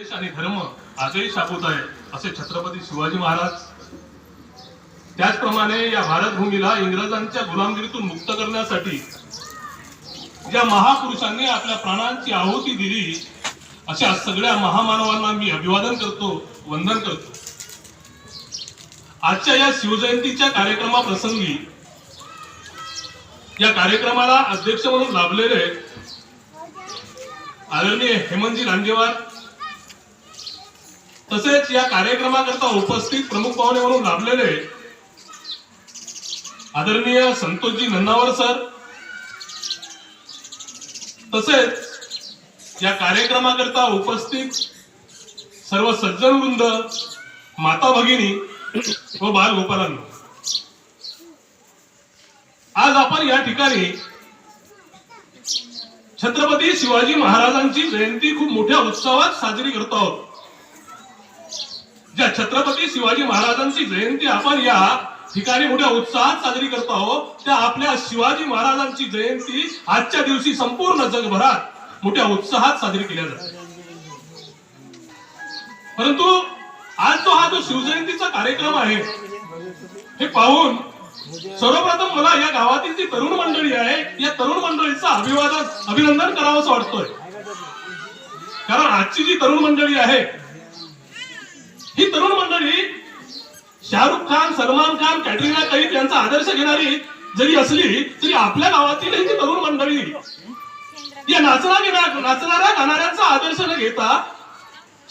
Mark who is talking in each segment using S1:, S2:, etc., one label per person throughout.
S1: देश आणि धर्म आजही शाबूत आहे असे छत्रपती शिवाजी महाराज. त्याचप्रमाणे या भारतभूमीला इंग्रजांच्या गुलामगिरीतून मुक्त करण्यासाठी ज्या महापुरुषांनी आपल्या प्राणांची आहुती दिली अशा सगळ्या महामानवांना मी अभिवादन करतो वंदन करतो. आजच्या या शिवजयंतीच्या कार्यक्रमाप्रसंगी या कार्यक्रमाला अध्यक्ष म्हणून लाभलेले आदरणीय हेमंतजी लांजेवार तसेच या कार्यक्रमाकरता उपस्थित प्रमुख पाहुणे म्हणून लाभलेले आदरणीय संतोषजी नन्नावर सर. तसेच या कार्यक्रमाकरता उपस्थित सर्व सज्जन वृंद माता भगिनी व बालगोपालांनो आज आपण या ठिकाणी छत्रपती शिवाजी महाराजांची जयंती खूप मोठ्या उत्सवात साजरी करतो आहोत. ज्या छत्रपती शिवाजी महाराजांची जयंती आपण या ठिकाणी मोठ्या उत्साहात साजरी करतो आहोत त्या आपल्या शिवाजी महाराजांची जयंती आजच्या दिवशी संपूर्ण जगभरात मोठ्या उत्साहात साजरी केल्या जाते. परंतु आज जो हा जो शिवजयंतीचा कार्यक्रम आहे हे पाहून सर्वप्रथम मला या गावातील जी तरुण मंडळी आहे या तरुण मंडळीचं अभिवादन अभिनंदन करावं असं वाटतोय. कारण आजची जी तरुण मंडळी आहे ही तरुण मंडळी शाहरुख खान सलमान खान कॅटरिना कैफ यांचा आदर्श घेणारी जरी असली तरी आपल्या गावातील ही तरुण मंडळी या नाचणा घेणार नाचणाऱ्या गाणाऱ्यांचा आदर्श न घेता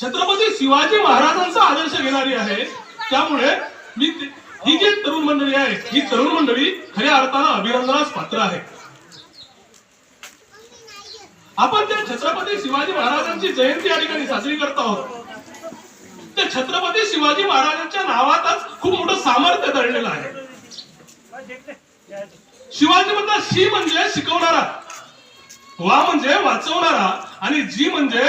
S1: छत्रपती शिवाजी महाराजांचा आदर्श घेणारी आहे. त्यामुळे मी ही जी तरुण मंडळी आहे ही तरुण मंडळी खऱ्या अर्थानं अभिनंदनास पात्र आहे. आपण त्या छत्रपती शिवाजी महाराजांची जयंती या ठिकाणी साजरी करत आहोत. त्या छत्रपती शिवाजी महाराजांच्या नावातच खूप मोठं सामर्थ्य दडलेलं आहे. शिवाजी मधला शी म्हणजे शिकवणारा वा म्हणजे वाचवणारा आणि जी म्हणजे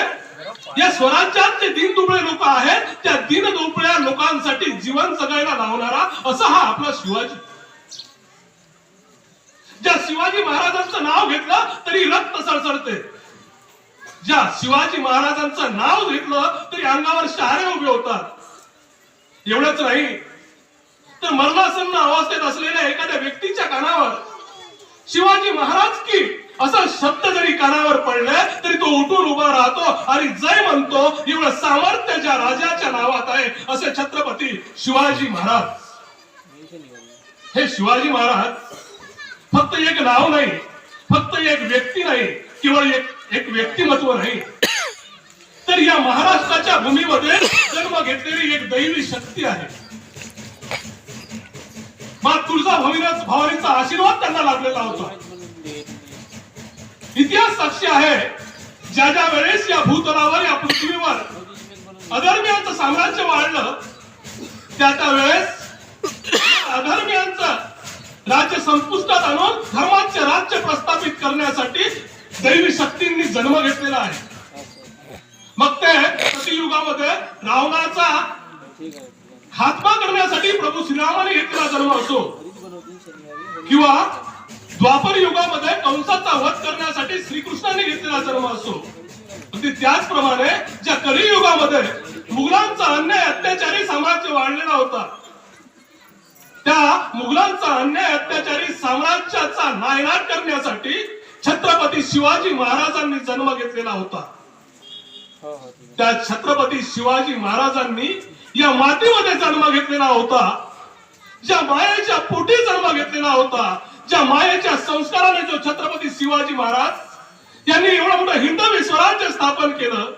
S1: या स्वराज्यात जे दिन दुबळे लोक आहेत त्या दिन दुबळ्या लोकांसाठी जीवन जगायला लावणारा असा हा आपला शिवाजी. ज्या शिवाजी महाराजांचं नाव घेतलं तरी रक्त सळसळते. ज्या शिवाजी महाराजांचं नाव घेतलं तरी अंगावर शहारे उभे होतात. एवढंच नाही तर मरणासन्न अवस्थेत असलेल्या एखाद्या व्यक्तीच्या कानावर शिवाजी महाराज की असा शब्द जरी कानावर पडले तरी तो उठून उभा राहतो आणि जय म्हणतो एवढं सामर्थ्य ज्या राजाच्या नावात आहे असे छत्रपती शिवाजी महाराज. हे शिवाजी महाराज फक्त एक नाव नाही फक्त एक व्यक्ती नाही केवळ एक एक व्यक्तिमत्व नाही. तर या महाराष्ट्राच्या भूमीमध्ये जन्म घेतलेली एक दैवी शक्ती आहे. मा तुळजा भविराज भावानीचा आशीर्वाद त्यांना लाभलेला होता. इतिहास साक्षी आहे. ज्या ज्या वेळेस या भूतलावर या पृथ्वीवर अधर्मियांचं साम्राज्य वाढलं त्या त्या वेळेस अधर्मियांचं राज्य संपुष्टात आणून धर्माचे राज्य प्रस्थापित करण्यासाठी दैवी शक्तींनी जन्म घेतलेला आहे. मग ते प्रतियुगामध्ये रावणाचा हातमा करण्यासाठी प्रभू श्रीरामाने घेतलेला जन्म असो किंवा द्वापर युगामध्ये कंसाचा वध करण्यासाठी श्रीकृष्णाने घेतलेला जन्म असो. अगदी त्याचप्रमाणे ज्या कलियुगामध्ये मुघलांचा अन्याय अत्याचारी साम्राज्य वाढलेला होता त्या मुघलांचा अन्याय अत्याचारी साम्राज्याचा नायनाट करण्यासाठी छत्रपती शिवाजी महाराजांनी जन्म घेतलेला होता. त्या छत्रपती शिवाजी महाराजांनी या मातीमध्ये जन्म घेतलेला होता. ज्या मायेच्या पोटी जन्म घेतलेला होता. ज्या मायेच्या संस्काराने जो छत्रपती शिवाजी महाराज यांनी एवढं मोठं हिंदवी स्वराज्य स्थापन केलं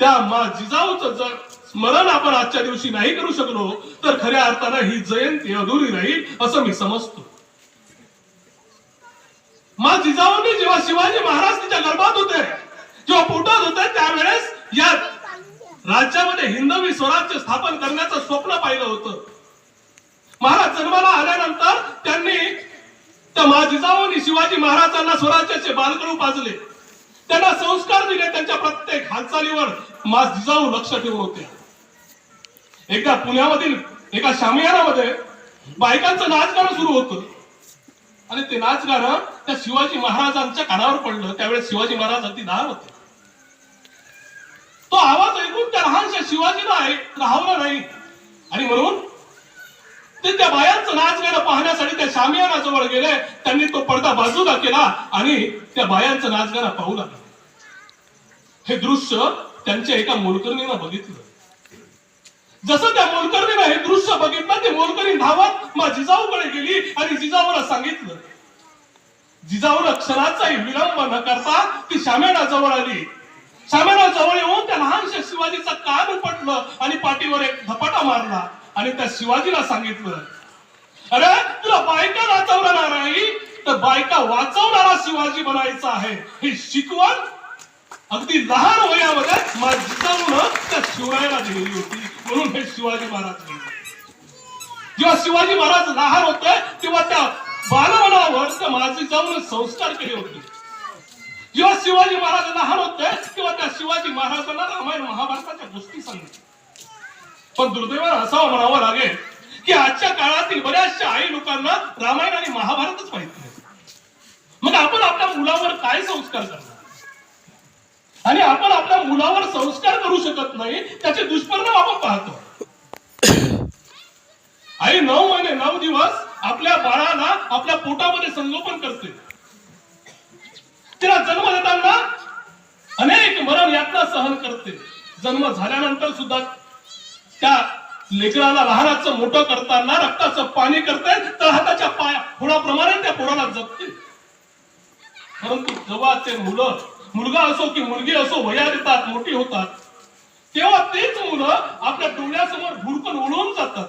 S1: त्या मा जिजाऊचं जर स्मरण आपण आजच्या दिवशी नाही करू शकलो तर खऱ्या अर्थानं ही जयंती अधुरी राहील असं मी समजतो. मा जिजाऊंनी जेव्हा शिवाजी महाराज तिच्या गर्भात होते जेव्हा पोटात होते त्यावेळेस या राज्यामध्ये हिंदवी स्वराज्य स्थापन करण्याचं स्वप्न पाहिलं होतं. महाराज जन्माला आल्यानंतर त्यांनी त्या मा जिजाऊंनी शिवाजी महाराजांना स्वराज्याचे बालकडू पाजले. त्यांना संस्कार दिले त्यांच्या प्रत्येक हालचालीवर मा जिजाऊ लक्ष ठेवून होते. एकदा पुण्यामधील एका शामियानामध्ये बायकांचं नाचगाणं सुरू होतं. आणि ते नाचगाणं त्या शिवाजी महाराजांच्या कानावर पडलं. त्यावेळेस शिवाजी महाराज अगदी लहान होते. शिवाजीला आहे राहवलं नाही. आणि म्हणून ते त्या बायांचं नाच गाणं पाहण्यासाठी त्या शामियानाजवळ गेले. त्यांनी तो पडदा बाजूला केला आणि त्या बायांचं नाच गाणं पाहू लागलं. हे दृश्य त्यांच्या एका मोलकर्णीनं बघितलं. जसं त्या मोलकर्णीनं हे दृश्य बघितलं ते मोलकरी धावत मा जिजाऊकडे गेली आणि जिजाऊला सांगितलं जिजाऊला क्षणाचाही विलंब न करता ती श्यामेना जवळ आली. शामेना जवळ येऊन त्या लहानशा शिवाजीचा कान उपटलं आणि पाठीवर एक धपाटा मारला आणि त्या शिवाजीला सांगितलं अरे तुला बायका वाचवणार नाही तर बायका वाचवणारा शिवाजी बनायचा आहे. ही शिकवण अगदी लहान वयामध्ये माझ्या जिजाऊनं त्या शिवरायाला दिलेली होती. म्हणून हे शिवाजी महाराज जेव्हा शिवाजी महाराज लहान होते तेव्हा त्या बालमनावर वर्ष माझे जाऊन संस्कार केले होते. जेव्हा शिवाजी महाराज लहान होते तेव्हा त्या शिवाजी महाराजांना रामायण महाभारताच्या गोष्टी सांगितल्या. पण दुर्दैवानं असावं म्हणावं लागेल की आजच्या काळातील बऱ्याचशा आई लोकांना रामायण आणि महाभारतच माहिती नाही. मग आपण आपल्या मुलावर काय संस्कार करणार? आणि आपण आपल्या मुलावर संस्कार करू शकत नाही त्याचे दुष्परिणाम आपण पाहतो. आई नऊ महिने नऊ दिवस आपल्या बाळाला आपल्या पोटामध्ये संगोपन करते. तिला जन्म देताना अनेक मरण यातना सहन करते. जन्म झाल्यानंतर सुद्धा त्या लेकराला लहानाचं मोठं करताना रक्ताचं पाणी करते तर हाताच्या पाया फोडाप्रमाणे त्या पोराला जगते. परंतु जेव्हा ते मुलं मुलगा असो की मुलगी असो वया येतात मोठी होतात तेव्हा तेच मुलं आपल्या डोळ्यासमोर भुरकून उडवून जातात.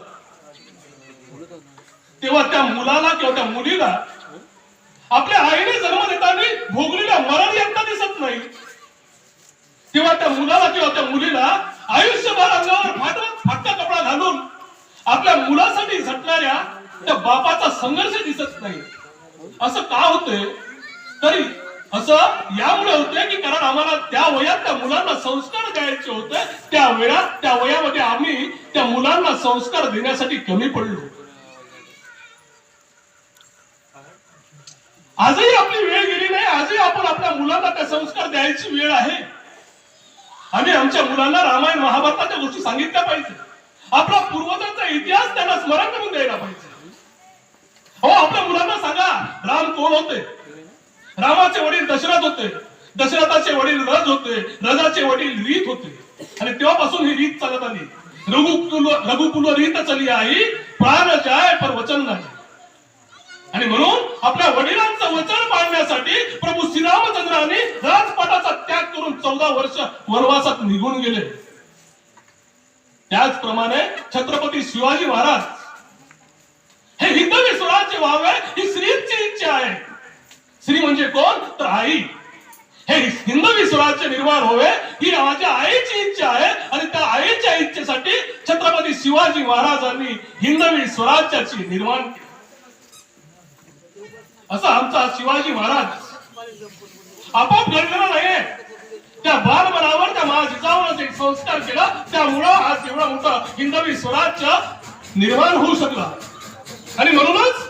S1: तेव्हा त्या मुलाला किंवा त्या मुलीला आपल्या आईने जन्म देताना भोगलेल्या मरण यंत्रणा दिसत नाही. तेव्हा त्या मुलाला किंवा त्या मुलीला आयुष्यभर अंगावर फाटवत फाटका कपडा घालून आपल्या मुलासाठी झटणाऱ्या त्या बापाचा संघर्ष दिसत नाही. असं का होतंय? तरी असं यामुळे होतंय की कारण आम्हाला त्या वयात त्या मुलांना संस्कार द्यायचे होते. त्या वेळात त्या वयामध्ये आम्ही त्या मुलांना संस्कार देण्यासाठी कमी पडलो. आजही आपली वेळ गेली नाही आजही आपण आपल्या मुलांना त्या संस्कार द्यायची वेळ आहे. आम्ही आमच्या मुलांना रामायण महाभारताच्या गोष्टी सांगितल्या पाहिजे. आपला पूर्वजांचा इतिहास त्यांना स्मरण करून द्यायला पाहिजे. हो आपल्या मुलांना सांगा राम कोण होते? रामाचे वडील दशरथ होते. दशरथाचे वडील रज होते. रजाचे वडील रीत होते. आणि तेव्हापासून ही रीत चालत आली. रघुकुल रघुकुल रीत चली आई प्राण जाय पर वचन नाही. आणि म्हणून आपल्या वडिलांचं वचन पाळण्यासाठी प्रभू श्रीरामचंद्रांनी राजपाटाचा त्याग करून चौदा वर्ष वनवासात निघून गेले. त्याचप्रमाणे छत्रपती शिवाजी महाराज हे हिंदवी स्वराज्य व्हावे ही श्रीची इच्छा आहे. श्री म्हणजे कोण? तर आई. हे हिंदवी स्वराज्य निर्माण होवे ही माझ्या आईची इच्छा आहे आणि त्या आईच्या इच्छेसाठी छत्रपती शिवाजी महाराजांनी हिंदवी स्वराज्याची निर्माण केली. असा आमचा शिवाजी महाराज आपोआप घडलेला नाहीये. त्या बालबरावर त्या महाजिजावर एक संस्कार केला त्यामुळं आज एवढा मोठा हिंदवी स्वराज्य निर्माण होऊ शकला. आणि म्हणूनच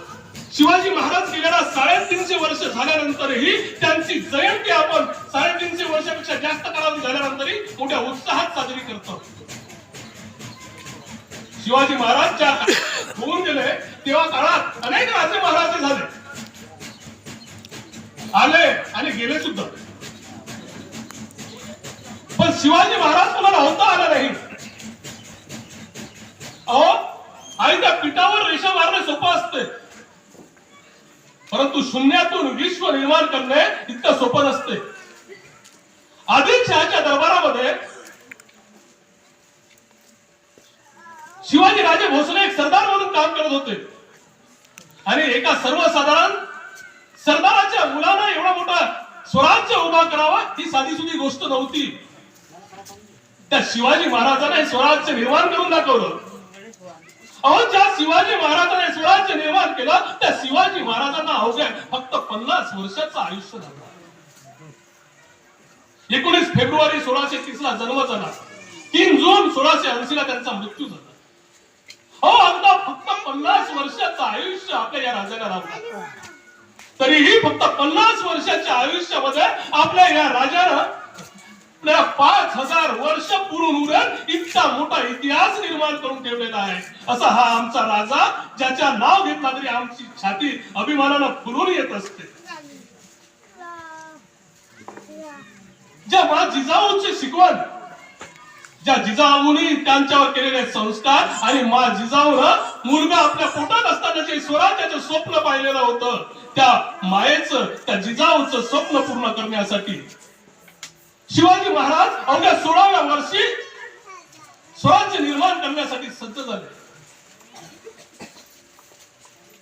S1: शिवाजी महाराज गेलेला साडेतीनशे वर्ष झाल्यानंतरही त्यांची जयंती आपण साडेतीनशे वर्षापेक्षा जास्त कालावधी झाल्यानंतरही मोठ्या उत्साहात साजरी करतो. शिवाजी महाराज ज्या होऊन गेले तेव्हा काळात अनेक राजे महाराजे झाले. आले आणि गेले सुद्धा. पण शिवाजी महाराज तुम्हाला होता आला नाही. अहो आई त्या पिठावर रेषा मारणे सोपं असते. परंतु शून्यातून विश्व निर्माण करणे इतकं सोपं नसते. आदिलशहाच्या दरबारामध्ये शिवाजी राजे भोसले एक सरदार म्हणून काम करत होते. आणि एका सर्वसाधारण सरदाराच्या मुलानं एवढा मोठा स्वराज्य उभा करावा ही साधी सुधी गोष्ट नव्हती. त्या शिवाजी महाराजांना हे स्वराज्य निर्माण करून दाखवलं. अहो ज्या शिवाजी महाराजांनी स्वराज्य निर्माण केलं त्या शिवाजी महाराजांना अवघ्या फक्त पन्नास वर्षाचं आयुष्य झालं एकोणीस फेब्रुवारी सोळाशे तीस ला जन्म झाला. तीन जून सोळाशे ऐंशी ला त्यांचा मृत्यू झाला. हो अगदा फक्त पन्नास वर्षाचं आयुष्य आपल्या या राजाला लावलं तरीही फक्त पन्नास वर्षाच्या आयुष्यामध्ये आपल्या या राजानं पाच हजार वर्ष पुरून उरण इतका मोठा इतिहास निर्माण करून ठेवलेला आहे. असा हा आमचा राजा ज्याच्या नाव घेतला तरी आमची छाती अभिमानानं फुलून येत असते. ज्या मा जिजाऊंची शिकवण ज्या जिजाऊनी त्यांच्यावर केलेले संस्कार आणि मा जिजाऊनं मुलगा आपल्या पोटात असताना जे स्वराज्याचं स्वप्न पाहिलेलं होतं त्या मायेचं त्या जिजाऊचं स्वप्न पूर्ण करण्यासाठी शिवाजी महाराज अवघ्या सोळाव्या वर्षी स्वराज्य निर्माण करण्यासाठी सज्ज झाले.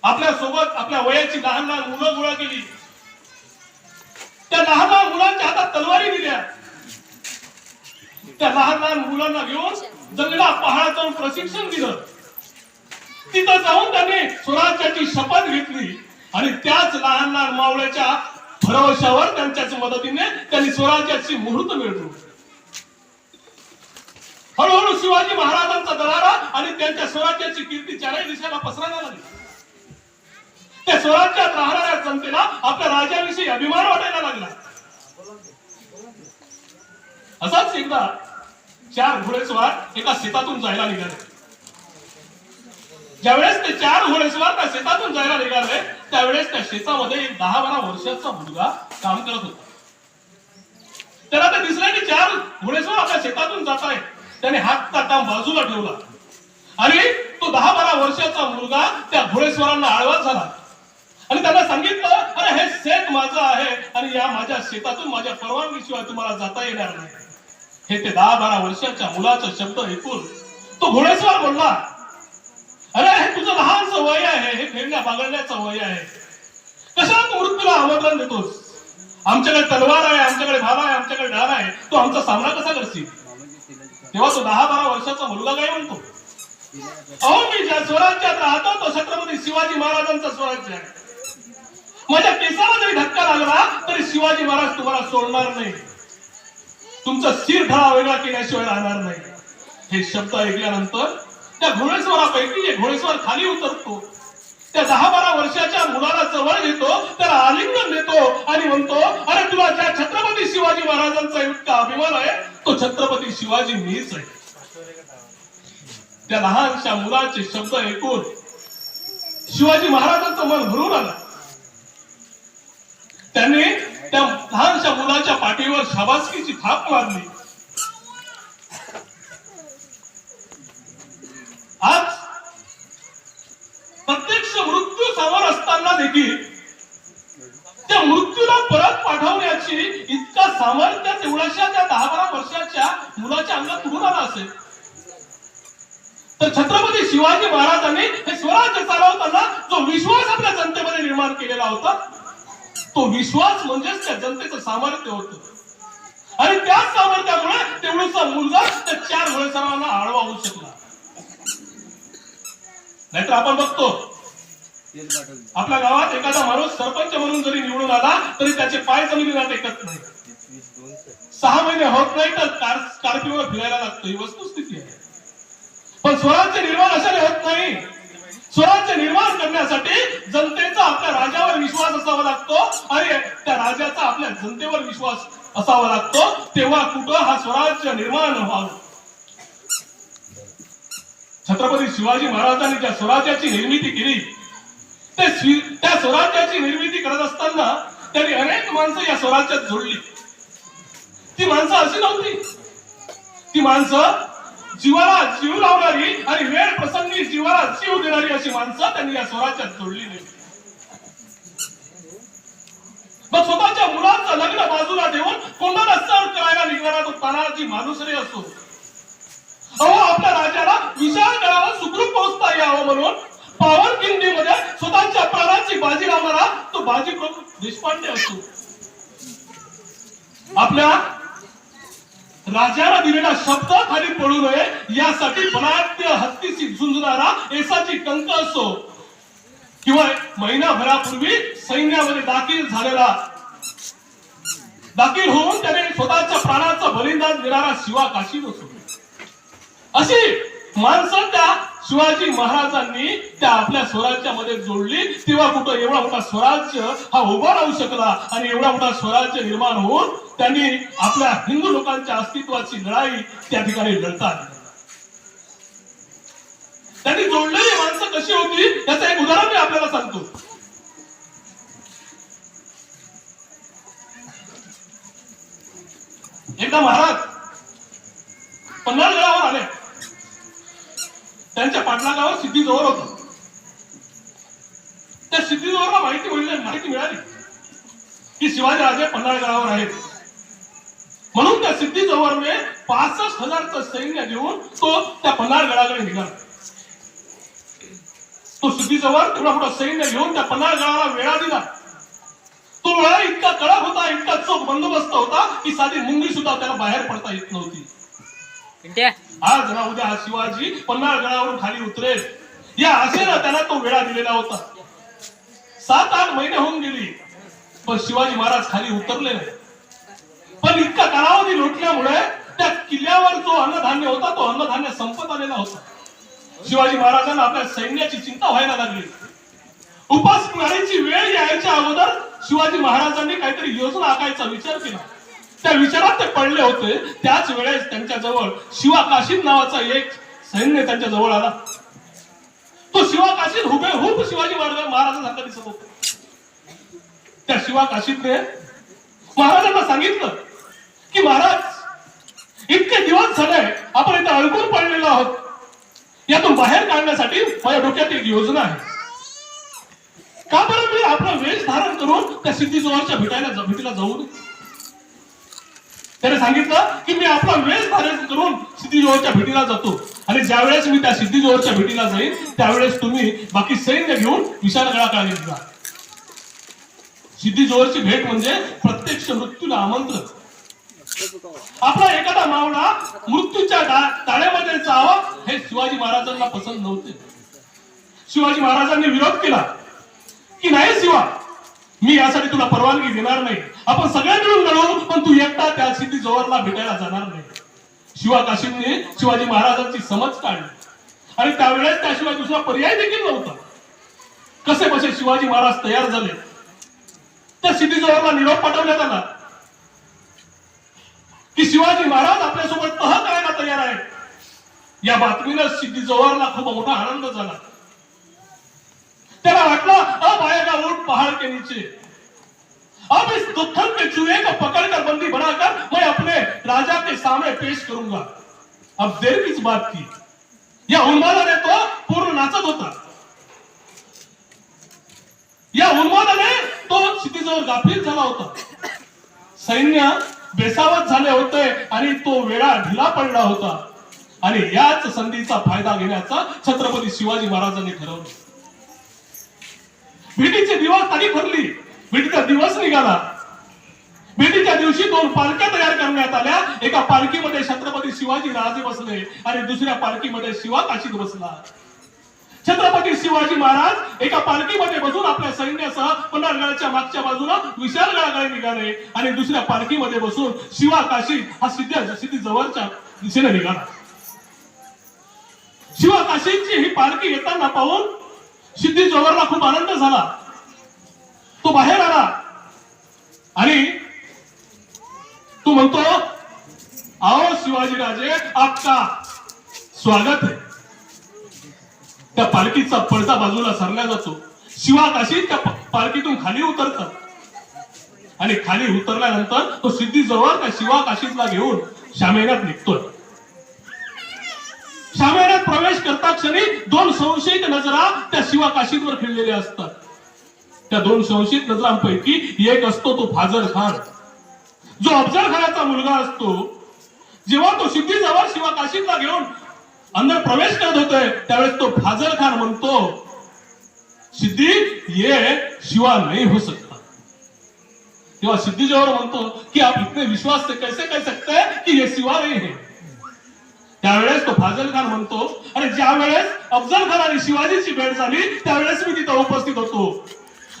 S1: आपल्यासोबत आपल्या वयाची लहान लहान मुलं गोळा केली. त्या लहान लहान मुलांच्या हातात तलवारी दिल्या. त्या लहान लहान मुलांना घेऊन जंगला पहाडा जाऊन प्रशिक्षण दिलं. तिथं जाऊन त्यांनी स्वराज्याची शपथ घेतली. आणि त्याच लहान लहान मावळ्याच्या भरवशावर त्यांच्याच मदतीने त्यांनी स्वराज्याची मुहूर्त मिळवली. हळूहळू शिवाजी महाराजांचा दरारा आणि त्यांच्या स्वराज्याची कीर्ती चारही दिशेला पसरायला लागली त्या स्वराज्यात राहणाऱ्या जनतेला आपल्या राजाविषयी अभिमान वाटायला लागला. असाच एकदा चार घोडेस्वार एका शेतातून जायला निघाले. ज्यावेळेस ते चार घोडेस्वार त्या शेतातून जायला निघाले त्यावेळेस त्या शेतामध्ये एक दहा बारा वर्षाचा मुलगा काम करत होता. त्याला ते दिसलं की चार घोडेस्वार आपल्या शेतातून जात आहे त्याने हात का बाजूला ठेवला. आणि तो दहा बारा वर्षाचा मुलगा त्या घोडेस्वारांना आळवत झाला. आणि त्यांना सांगितलं अरे हे शेत माझं आहे आणि या माझ्या शेतातून माझ्या परवानगीशिवाय तुम्हाला जाता येणार नाही. हे ते दहा बारा वर्षाच्या मुलाचा शब्द ऐकून तो घोडेस्वार बोलला अरे हे तुझं लहान वय आहे. हे फिरण्या बागडण्या वय आहे. कशाला तू मृत्यूला आमंत्रण देतोस? आमच्याकडे तलवार आहे आमच्याकडे भाला आहे आमच्याकडे ढाल आहे. तू आमचा सामना कसा करशील? तेव्हा तो दहा बारा वर्षाचा मुलगा काय म्हणतो? अहो मी ज्या स्वराज्यात राहतो तो छत्रपती शिवाजी महाराजांचा स्वराज्य आहे. माझ्या केसाला जरी धक्का लागला तरी शिवाजी महाराज तुम्हाला सोडणार नाही. तुमचा शिर ढळा वेगळा केल्याशिवाय राहणार नाही. हे शब्द ऐकल्यानंतर त्या घोडेस्वारापैकी एक घोडेस्वार खाली उतरतो. त्या दहा बारा वर्षाच्या मुलाला जवळ घेतो त्याला आलिंगन देतो आणि म्हणतो अरे तुला ज्या छत्रपती शिवाजी महाराजांचा इतका अभिमान आहे तो छत्रपती शिवाजी मीच आहे. त्या लहानशा मुलाचे शब्द ऐकून शिवाजी महाराजांचं मन भरून आलं. त्यांनी त्या लहानशा मुलाच्या पाठीवर शाबासकीची थाप मारली. आज प्रत्यक्ष मृत्यू समोर असताना देखील त्या मृत्यूला परत पाठवण्याची इतका सामर्थ्य तेवढ्याशा त्या दहा बारा वर्षाच्या मुलाच्या अंगात कुठून आला असेल. तर छत्रपती शिवाजी महाराजांनी हे स्वराज्य चालवताना जो विश्वास आपल्या जनतेमध्ये निर्माण केलेला होता तो विश्वास म्हणजेच त्या जनतेचं सामर्थ्य होतं. आणि त्याच सामर्थ्यामुळे तेवढीचा मुलगा त्या चार घोडेसरांना आळवा होऊ शकतो नाहीतर आपण बघतो. आपल्या गावात एखादा माणूस सरपंच म्हणून जरी निवडून आला तरी त्याचे पाय जमिनीला टेकत नाही. सहा महिने होत नाही तर कार स्कॉर्पिओवर फिरायला लागतो. ही वस्तुस्थिती आहे. पण स्वराज्य निर्माण अशाने होत नाही. स्वराज्य निर्माण करण्यासाठी जनतेचा आपल्या राजावर विश्वास असावा लागतो. आणि त्या राजाचा आपल्या जनतेवर विश्वास असावा लागतो. तेव्हा कुठं हा स्वराज्य निर्माण व्हावं? छत्रपती शिवाजी महाराजांनी ज्या स्वराज्याची निर्मिती केली. ते त्या स्वराज्याची निर्मिती करत असताना त्यांनी अनेक माणसं या स्वराज्यात जोडली. ती माणसं अशी नव्हती. ती माणसं जीवाला जीव लावणारी आणि वेळ प्रसंगी जीवाला जीव देणारी अशी माणसं त्यांनी या स्वराज्यात जोडली नाही. मग स्वतःच्या मुलांचं लग्न बाजूला ठेवून कोणाला सर करायला निघणारा तो तानाजी माणूसरे असो अहो आपल्या राजाला विशाल गडावर सुखरूप पोहोचता यावं म्हणून पावन किंडीमध्ये स्वतःच्या प्राणाची बाजी लावणारा तो बाजी प्रभू देशपांडे असतो. आपल्या राजाला दिलेला शब्द खाली पडू नये यासाठी बलाढ्य हत्तीशी झुंजणारा एसाची टंक असो. किंवा महिनाभरापूर्वी सैन्यामध्ये दाखल झालेला दाखल होऊन त्याने स्वतःच्या प्राणाचं बलिदान देणारा शिवा काशी असो. अशी माणसं त्या शिवाजी महाराजांनी त्या आपल्या स्वराज्यामध्ये जोडली. तेव्हा कुठं एवढा मोठा स्वराज्य हा उभा राहू शकला आणि एवढा मोठा स्वराज्य निर्माण होऊन त्यांनी आपल्या हिंदू लोकांच्या अस्तित्वाची लढाई त्या ठिकाणी लढतात. त्यांनी जोडलेली माणसं कशी होती? त्याचं एक उदाहरण मी आपल्याला सांगतो. एकदा महाराज पन्हाळगडावर आले. त्यांच्या पाटलागावर सिद्धीजवळ होत. त्या सिद्धीजवळला माहिती मिळली माहिती मिळाली. की शिवाजी राजे पन्हाळगडावर आहेत. म्हणून त्या सिद्धीजवळने पासष्ट हजारचं सैन्य घेऊन तो त्या पन्हाळगडाकडे निघाला. तो सिद्धीजवळ तेवढा मोठा सैन्य घेऊन त्या पन्हाळगडाला वेळा दिला. तो वेळा इतका कडक होता इतका चोख बंदोबस्त होता की साधी मुंगी सुद्धा त्याला बाहेर पडता येत नव्हती. आज ना उद्या हा शिवाजी पन्हाळगडावरून खाली उतरेल. या आशेला त्याला तो वेळा दिलेला होता. सात आठ महिने होऊन गेली पण शिवाजी महाराज खाली उतरले नाही. पण इतका कालावधी लोटल्यामुळे त्या किल्ल्यावर जो अन्नधान्य होता तो अन्नधान्य संपत आलेला होता. शिवाजी महाराजांना आपल्या सैन्याची चिंता व्हायला लागली. उपासमारीची वेळ यायच्या अगोदर शिवाजी महाराजांनी काहीतरी योजना आखायचा विचार केला. त्या विचारात ते पडले होते. त्याच वेळेस त्यांच्या जवळ शिवा काशीद नावाचा एक सैन्य त्यांच्या जवळ आला. तो शिवा काशीद हुबे हुब शिवाजी महाराज महाराजांसारखा दिसत होता. त्या शिवा काशीदने महाराजांना सांगितलं की महाराज इतके दिवस झाले आपण इथे अडकून पडलेलो आहोत. यातून बाहेर काढण्यासाठी माझ्या डोक्यात एक योजना आहे. का बरं मी आपला वेश धारण करून त्या सिद्धीजवळच्या भेटायला भेटीला जाऊ नये त्याने सांगितलं की मी आपला वेळ धारण करून सिद्धीजवळच्या भेटीला जातो. आणि ज्यावेळेस मी त्या सिद्धीजवळच्या भेटीला जाईन त्यावेळेस तुम्ही बाकी सैन्य घेऊन विशाळगडाकडे निघा. सिद्धीजवळची भेट म्हणजे प्रत्यक्ष मृत्यूला आमंत्रण. आपला एखादा मावळा मृत्यूच्या ताळ्यामध्ये टाळ्यामध्ये जावं हे शिवाजी महाराजांना पसंत नव्हते. शिवाजी महाराजांनी विरोध केला. की नाही शिवा मी यासाठी तुला परवानगी देणार नाही. आपण सगळे मिळून लढू पण तू एकटा त्या सिद्धी जोहरला भेटायला जाणार नाही. शिवा काशींनी शिवाजी महाराजांची समज काढली. आणि त्यावेळेस त्याशिवाय दुसरा पर्याय देखील नव्हता. कसे बसे शिवाजी महाराज तयार झाले? त्या सिद्धी जोहरला निरोप पाठवण्यात आला. की शिवाजी महाराज आपल्यासोबत तह करायला तयार आहेत. या बातमीनं सिद्धी जोहरला खूप मोठा आनंद झाला. त्याला वाटलं अब आएगा ऊंट पहाड़ के नीचे. अब इस दुखन के चूहे को पकड़कर बंदी बनाकर मैं अपने राजा के सामने पेश करूंगा. अब देर किस बात की? या उन्मादाने तो पूर्ण नाचत होता। या उन्मादाने तो क्षितिजवर गाफील झाला होता। सैन्य बेसावत झाले होते आणि तो वेळा ढिला पडला होता. आणि याच संधीचा फायदा घेण्याचा छत्रपती शिवाजी महाराजांनी ठरवलं. भेटीचे दिवस तारीख भरली. भेटीचा दिवस निघाला. भेटीच्या दिवशी दोन पालख्या तयार करण्यात आल्या. एका पालखीमध्ये छत्रपती शिवाजी राजे बसले आणि दुसऱ्या पालखीमध्ये शिवा काशीद बसला. छत्रपती शिवाजी महाराज एका पालखीमध्ये बसून आपल्या सैन्यासह पन्हाळगडाच्या मागच्या बाजूला विशालगडाकडे निघाले आणि दुसऱ्या पालखीमध्ये बसून शिवा काशी हा सिद्ध सिद्धी जवळच्या दिशेने निघाला. शिवा काशीची ही पालखी येताना पाहून सिद्धी जोहरला खूप आनंद झाला. तो बाहेर आला. आणि तो म्हणतो आओ शिवाजी राजे आपका स्वागत आहे त्या पालखीचा पडदा बाजूला सरला जातो. शिवा काशी त्या पालखीतून खाली उतरतात. आणि खाली उतरल्यानंतर तो सिद्धी जवळ त्या शिवा काशीतला घेऊन शामेण्यात निघतोय. प्रवेश करता क्षणी दोन संशयित नजरा त्या शिवा काशीदवर असतात. त्या दोन संशयित नजरांपैकी एक असतो तो फाजर खान. जो अफजल खानाचा मुलगा असतो जेव्हा तो सिद्धीजवळ शिवा काशीदला घेऊन अंदर प्रवेश करत होतोय त्यावेळेस तो फाजल खान म्हणतो सिद्धी ये शिवा नहीं हो सकता तेव्हा सिद्धी जवळ म्हणतो की आप इतने विश्वास से कैसे कह सकते हैं कि ये शिवा नहीं है? त्यावेळेस तो फाजल खान म्हणतो आणि ज्या वेळेस अफजल खान आणि शिवाजीची भेट झाली त्यावेळेस मी तिथं उपस्थित होतो.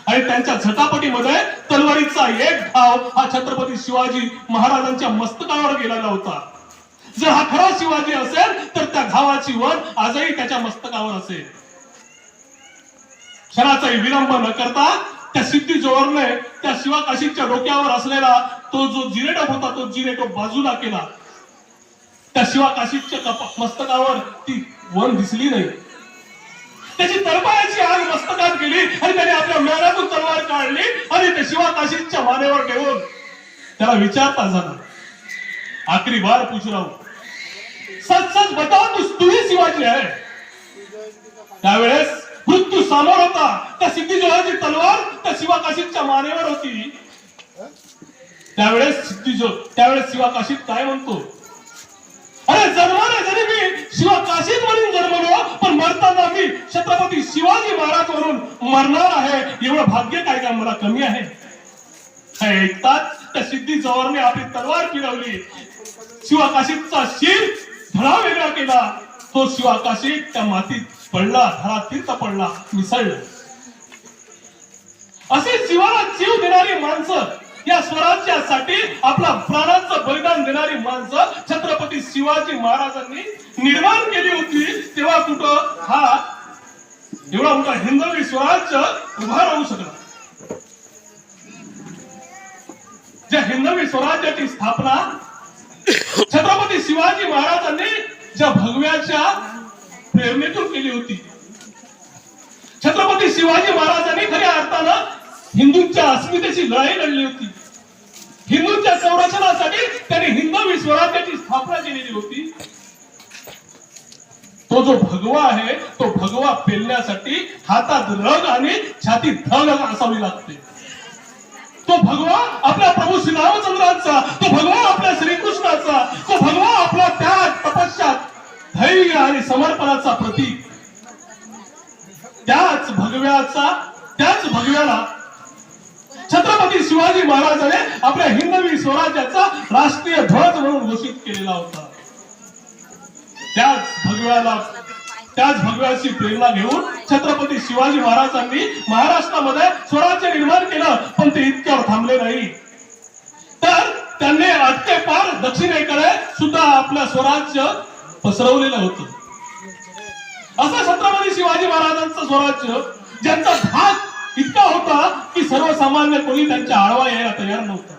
S1: आणि त्यांच्या झटापटीमध्ये तलवारीचा एक भाव हा छत्रपती शिवाजी महाराजांच्या मस्तकावर गेलेला होता. जर हा खरा शिवाजी असेल तर त्या घावाची वर आजही त्याच्या मस्तकावर असेल. क्षणाचाही विलंब न करता त्या सिद्धी जोरने त्या शिवाकाशीच्या डोक्यावर असलेला तो तो जो जिरेटोप होता तो जिरेटोप बाजूला केला. त्या शिवा काशीच्या मस्तकावर ती वन दिसली नाही. त्याची तलवाराची आग मस्तकात गेली आणि त्याने आपल्या मेळातून तलवार काढली आणि त्या शिवा काशीच्या मानेवर ठेवून त्याला विचारता झाला. आखरी बार पूछ रहा. सच सच बताओ तू तू ही शिवाजी आहे. त्यावेळेस मृत्यू समोर होता. त्या सिद्धीजोहाची तलवार त्या शिवा काशीच्या मानेवर होती. त्यावेळेस सिद्धीजो त्यावेळेस शिवा काशीत काय म्हणतो? अरे जन्माने जरी मी शिवा काशीत म्हणून जन्मलो पण मरताना मी छत्रपती शिवाजी महाराज म्हणून मरणार आहे एवढं भाग्य काय का मला कमी आहे? ऐकतात त्या सिद्धी जवळने आपली तलवार फिरवली शिवा काशीतचा शिर धडा वेगळा केला. तो शिवा काशीत त्या मातीत पडला धडा तीर्थ पडला मिसळला. असे शिवाला जीव देणारी माणसं या स्वराज्यासाठी आपला प्राणांचं बलिदान देणारी माणसं छत्रपती शिवाजी महाराजांनी निर्माण केली होती. तेव्हा कुठं? हा एवढा मोठा हिंदवी स्वराज्य उभा राहू शकला. ज्या हिंदवी स्वराज्याची स्थापना छत्रपती शिवाजी महाराजांनी ज्या भगव्याच्या प्रेरणेतून केली होती. छत्रपती शिवाजी महाराजांनी खऱ्या अर्थानं हिंदूंच्या अस्मितेची लढाई लढली होती. हिंदूंच्या संरक्षणासाठी त्यांनी हिंदवी स्वराज्याची स्थापना केलेली होती. तो जो भगवा आहे तो भगवा पेलण्यासाठी हातात रग आणि छातीत धग असावी लागते. तो भगवा आपल्या प्रभू श्रीरामचंद्राचा तो भगवा आपल्या श्रीकृष्णाचा तो भगवा आपला त्याग तपस्या धैर्य आणि समर्पणाचा प्रतीक. त्याच भगव्याचा त्याच भगव्याला छत्रपती शिवाजी महाराजांनी आपल्या हिंदवी स्वराज्याचा राष्ट्रीय ध्वज म्हणून घोषित केलेला होता. त्याच भगव्याला त्याच भगव्याची प्रेरणा घेऊन छत्रपती शिवाजी महाराजांनी महाराष्ट्रामध्ये स्वराज्य निर्माण केलं पण ते इतक्यावर थांबले नाही. तर त्यांनी अटके पार दक्षिणेकडे सुद्धा आपलं स्वराज्य पसरवलेलं होतं. असं छत्रपती शिवाजी महाराजांचं स्वराज्य ज्यांचा भाग इतका होता की सर्वसामान्य कोणी त्यांच्या आळवा यायला तयार नव्हता.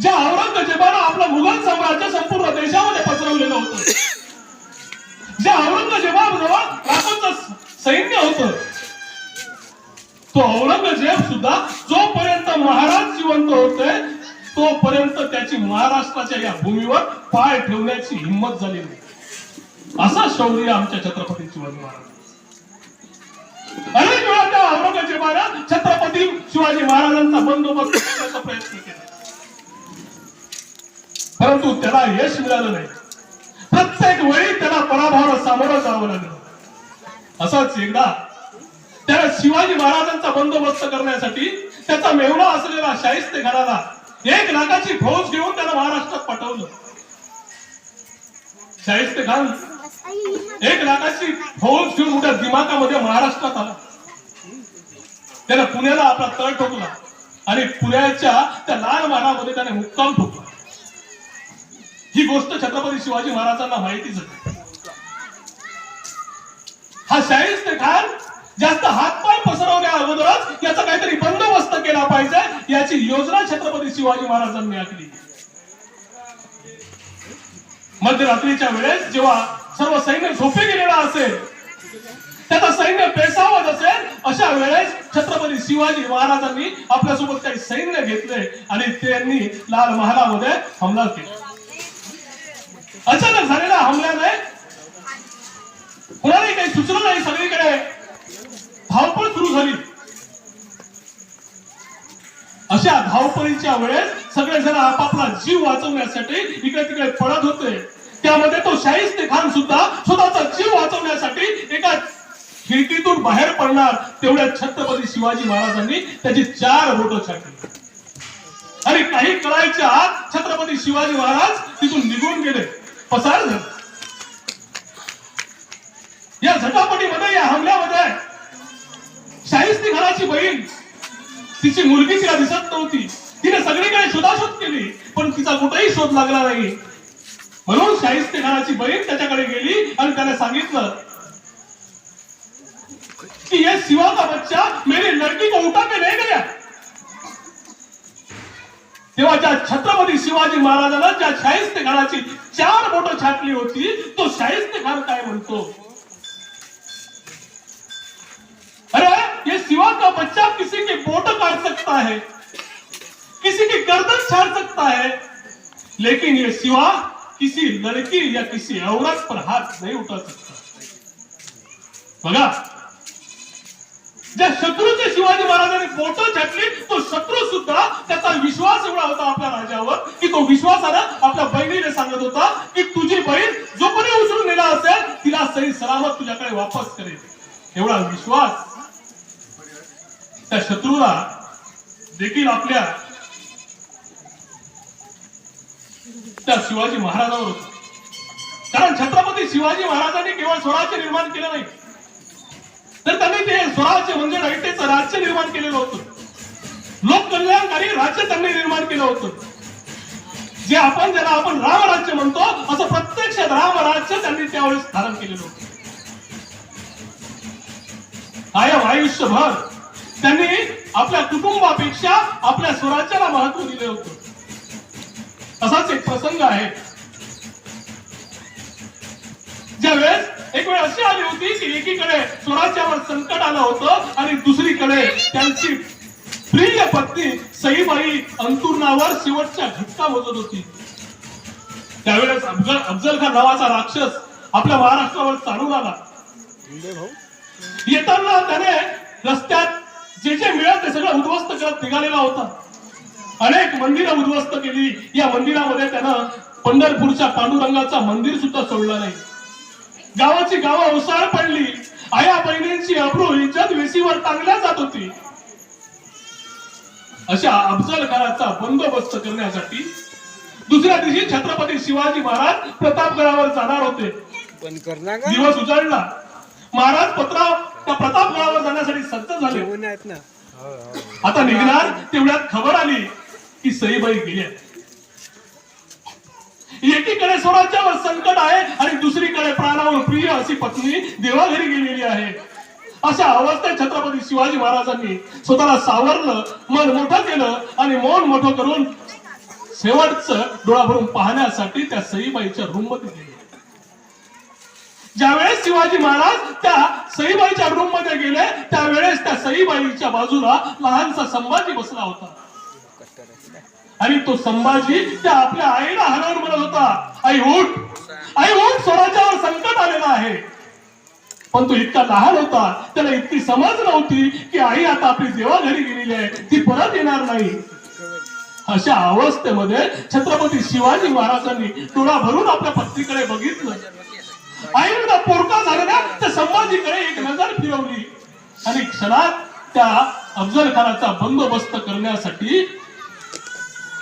S1: ज्या औरंगजेबानं आपलं मुघल साम्राज्य संपूर्ण देशामध्ये पसरवलेलं होतं ज्या औरंगजेबाबरोबर लाखोचं सैन्य होत तो औरंगजेब सुद्धा जोपर्यंत महाराज जिवंत होते तोपर्यंत त्याची महाराष्ट्राच्या या भूमीवर पाय ठेवण्याची हिंमत झाली नाही. असा शौर्य आमच्या छत्रपती शिवाजी महाराज. अनेक वेळा त्या औरंगजेबानं छत्रपती शिवाजी महाराजांचा बंदोबस्त करण्याचा प्रयत्न केला. परंतु त्याला यश मिळालं नाही. प्रत्येक वेळी त्याला पराभवाला सामोरं जावं लागलं. असंच एकदा त्याला शिवाजी महाराजांचा बंदोबस्त करण्यासाठी त्याचा मेवणा असलेला शाहिस्ते घराला एक लाखाची फौज घेऊन त्याला महाराष्ट्रात पाठवलं. शाहिस्ते खान एक लाखाची फौज घेऊन उद्या दिमागामध्ये महाराष्ट्रात आला. त्याने पुण्याला आपला तळ ठोकला आणि पुण्याच्या त्या लाल मानामध्ये त्याने मुक्काम ठोकला. ही गोष्ट छत्रपती शिवाजी महाराजांना माहितीच होती. हा ते खान जास्त हातपाय पसरवण्या अगोदरच याचा काहीतरी बंदोबस्त केला पाहिजे याची योजना छत्रपती शिवाजी महाराजांनी आखली. मध्यरात्रीच्या वेळेस जेव्हा सर्व सैन्य झोपे गेलेला असेल. त्याचा सैन्य पेसावत असेल. अशा वेळेस छत्रपती शिवाजी महाराजांनी आपल्यासोबत काही सैन्य घेतले आणि त्यांनी लाल महालामध्ये हमला केला. अचानक झालेल्या हमल्याने कुणालाही काही सुचलं नाही सगळीकडे. धावपळ सुरू झाली. अशा धावपळीच्या वेळेस सगळेजण आपापला जीव वाचवण्यासाठी इकडे तिकडे पडत होते. त्यामध्ये तो शाहिस्ते खान सुद्धा स्वतःचा जीव वाचवण्यासाठी एका खिडकीतून बाहेर पडणार तेवढ्या छत्रपती शिवाजी महाराजांनी त्याची चार बोट छाटली. आणि काही कळायच्या आत छत्रपती शिवाजी महाराज तिथून निघून गेले. पसार झाले. या झटापटीमध्ये या हमल्यामध्ये शाहिस्ती खानाची बहीण तिची मुलगी तिला दिसत नव्हती. तिने सगळीकडे शोधाशोध केली पण तिचा कुठेही शोध लागला नाही. म्हणून शाहिस्ते बहीण त्याच्याकडे गेली आणि त्याने सांगितलं कि ये शिवा का बच्चा मेरी लड़की को उठा के ले गया. तेव्हा ज्या छत्रपती शिवाजी महाराजांना ज्या शाहिस्ते खानाची चार बोट छाटली होती तो शाहिस्ते खान काय म्हणतो? अरे ये सिवा का बच्चा किसी की बोट काट सकता है, किसी की गर्दन छाट सकता है, लेकिन ये सिवा किसी लड़की या किसी औरत पर हाथ नहीं उठा सकता। बघा ज्या शत्रूचे शिवाजी महाराजांनी बोट झटली तो शत्रू सुद्धा त्याचा विश्वास एवढा होता आपल्या राजावर की तो विश्वासानं आपल्या बहिणीने सांगत होता की तुझी बहीण जो कोणी उचलून नेला असेल तिला सही सलामत तुझ्याकडे वापस करेल. एवढा विश्वास त्या शत्रूला देखील आपल्या त्या शिवाजी महाराजावर होता. कारण छत्रपती शिवाजी महाराजांनी केवळ स्वराज्य निर्माण केलं नाही. तर त्यांनी ते स्वराज्य म्हणजे राईटेचं राज्य निर्माण केलेलं होतं. लोककल्याणकारी राज्य त्यांनी निर्माण केलं होतं. जे आपण ज्याला आपण रामराज्य म्हणतो असं प्रत्यक्ष रामराज्य त्यांनी त्यावेळेस धारण केलेलं होतं. आयम आयुष्यभर त्यांनी आपल्या कुटुंबापेक्षा आपल्या स्वराज्याला महत्त्व दिले होतं. असाच एक प्रसंग आहे. ज्यावेळेस एक वेळ अशी आली होती की एकीकडे स्वराज्यावर संकट आलं होतं आणि दुसरीकडे त्यांची प्रिय पत्नी सईबाई अंतुरणावर शेवटच्या घटका मोजत होती. त्यावेळेस अफजल अफजल खान नावाचा राक्षस आपल्या महाराष्ट्रावर चालून आला येताना त्याने रस्त्यात जे जे मिळत ते सगळं उद्ध्वस्त करत निघालेला होता. अनेक मंदिरं उद्ध्वस्त केली. या मंदिरामध्ये त्यानं पंढरपूरच्या पांडुरंगाचा मंदिर सुद्धा सोडलं नाही. गावाची गावं ओसाळ पडली. आया बहिणींची अब्रू इज्जत वेशीवर टांगल्या जात होती. अशा अफजल खानाचा बंदोबस्त करण्यासाठी दुसऱ्या दिवशी छत्रपती शिवाजी महाराज प्रतापगडावर जाणार होते. दिवस उजाडला. महाराज पत्रा प्रतापगडावर जाण्यासाठी सज्ज झाले. आता निघणार तेवढ्यात खबर आली. की सईबाई गेल्या एकीकडे स्वराज्यावर संकट आहे आणि दुसरीकडे प्राणावर प्रिय अशी पत्नी देवाघरी गेलेली आहे. अशा अवस्थेत छत्रपती शिवाजी महाराजांनी स्वतःला सावरलं मन मोठं केलं आणि मौन मोठं करून शेवटचं डोळा भरून पाहण्यासाठी त्या सईबाईच्या रूममध्ये गेले. ज्यावेळेस शिवाजी महाराज त्या सईबाईच्या रूममध्ये गेले त्यावेळेस त्या सईबाईच्या बाजूला लहानसा संभाजी बसला होता. आणि तो संभाजी त्या आपल्या आईला हरवून म्हणत होता आई उठ आई उठ स्वराज्यावर संकट आलेला आहे. पण तो इतका लहान होता त्याला इतकी समज नव्हती की आई आता आपली देवाघरी गेलेली आहे ती परत येणार नाही. अशा अवस्थेमध्ये छत्रपती शिवाजी महाराजांनी डोळा भरून आपल्या पत्नीकडे बघितलं. आईला पोरका झालेला त्या संभाजीकडे एक नजर फिरवली. आणि क्षणात त्या अफजल खानाचा बंदोबस्त करण्यासाठी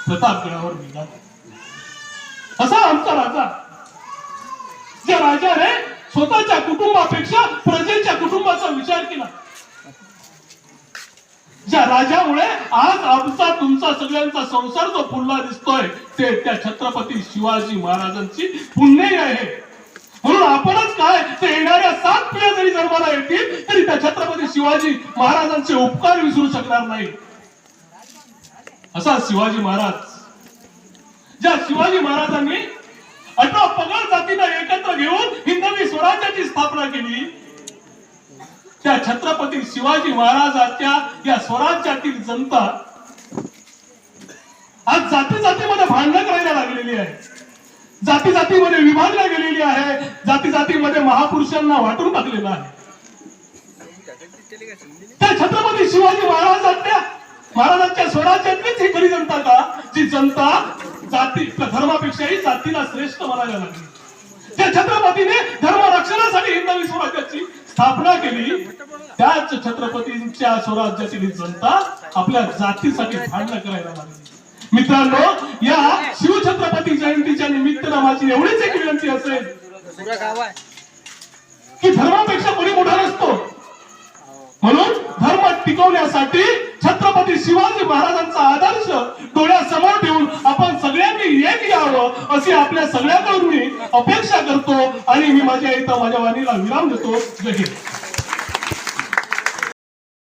S1: प्रतापगडावर निघाला. असा आमचा राजा. ज्या राजाने स्वतःच्या कुटुंबापेक्षा प्रजेच्या कुटुंबाचा विचार केला. ज्या राजामुळे आज आमचा तुमचा सगळ्यांचा संसार जो फुलला दिसतोय ते त्या छत्रपती शिवाजी महाराजांची पुण्य आहे. म्हणून आपणच काय ते येणाऱ्या सात पिढ्या जरी जन्माला येतील तरी त्या छत्रपती शिवाजी महाराजांचे उपकार विसरू शकणार नाही. असा शिवाजी महाराज. ज्या शिवाजी महाराजांनी अठरा पगार जातींना एकत्र घेऊन हिंदवी स्वराज्याची स्थापना केली त्या छत्रपती शिवाजी महाराजांच्या या स्वराज्यातील जनता आज जाती जातीमध्ये भांडण करायला लागलेली आहे. जाती जातीमध्ये विभागल्या गेलेली आहे. जाती जातीमध्ये महापुरुषांना वाटून टाकलेलं आहे. त्या छत्रपती शिवाजी महाराजांच्या महाराजांच्या स्वराज्यातलीच ही खरी जनता का? जी जनता जाती धर्मापेक्षाही जातीला श्रेष्ठ म्हणायला लागली. त्या छत्रपतीने धर्म रक्षणासाठी हिंदवी स्वराज्याची स्थापना केली. त्याच छत्रपतींच्या स्वराज्यातील जनता आपल्या जातीसाठी भांडणं करायला लागली. मित्रांनो या शिवछत्रपती जयंतीच्या निमित्तानं माझी एवढीच एक विनंती असेल की धर्मापेक्षा कोणी मोठा नसतो. म्हणून धर्म टिकवण्यासाठी छत्रपती शिवाजी महाराजांचा आदर्श डोळ्यासमोर ठेवून आपण सगळ्यांनी एक यावं अशी आपल्या सगळ्याकडून मी अपेक्षा करतो. आणि मी माझ्या इथं माझ्या वाणीला विराम देतो. जय हिंद.